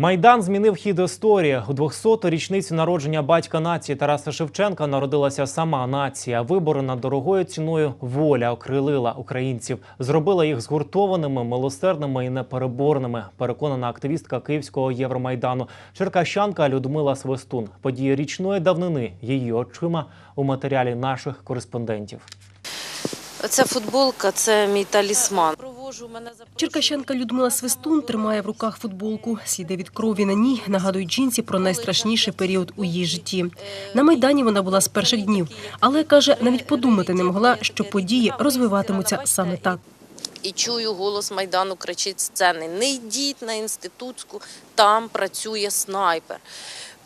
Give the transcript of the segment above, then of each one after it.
Майдан змінив хід історії. У 200-ту річницю народження батька нації Тараса Шевченка народилася сама нація. Вибори над дорогою ціною воля окрилила українців, зробила їх згуртованими, милосердними і непереборними. Переконана активістка Київського Євромайдану Черкащанка Людмила Свистун. Події річної давнини її очима у матеріалі наших кореспондентів. Ця футболка це мій талісман. Провожу мене за Черкащанка Людмила Свистун тримає в руках футболку. Сліди від крові на ній нагадують жінці про найстрашніший період у її житті. На майдані вона була з перших днів, але каже, навіть подумати не могла, що події розвиватимуться саме так. і чую голос майдану, кричить сцени: не йдіть на інститутську, там працює снайпер.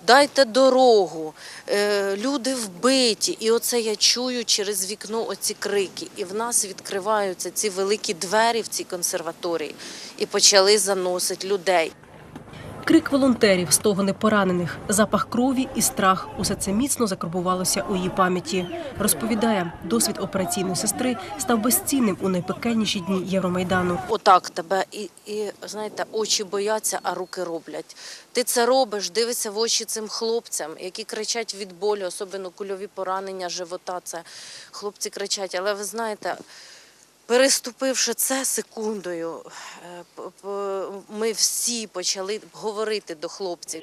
Дайте дорогу, е, люди вбиті. І оце я чую через вікно оці крики. І в нас відкриваються ці великі двері в цій консерваторії і почали заносити людей. Крик волонтерів, стогони поранених, запах крові і страх – усе це міцно закарбувалося у її пам'яті. Розповідає, досвід операційної сестри став безцінним у найпекельніші дні Євромайдану. Отак тебе і, і знаєте, очі бояться, а руки роблять. Ти це робиш, дивишся в очі цим хлопцям, які кричать від болю, особливо кульові поранення живота. Це хлопці кричать. Але ви знаєте, переступивши це секундою, е, ми всі почали говорити до хлопців.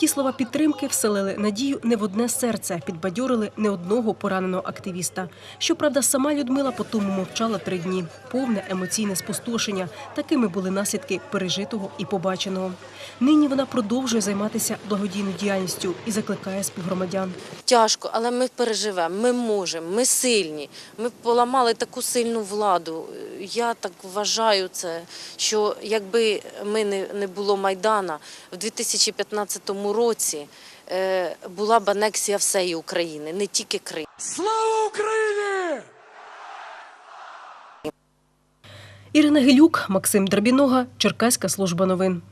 Ті слова підтримки вселили надію не в одне серце, підбадьорили не одного пораненого активіста. Щоправда, сама Людмила по тому мовчала три дні. Повне емоційне спустошення. Такими були наслідки пережитого і побаченого. Нині вона продовжує займатися благодійною діяльністю і закликає співгромадян. Тяжко, але ми переживемо, ми можемо, ми сильні. Ми поламали таку сильну владу. Я так вважаю це, що якби ми не, не було Майдана в 2015 році е, була б анексія всієї України, не тільки Крим. Слава Україні! Ірина Гелюк, Максим Драбінога, Черкаська служба новин.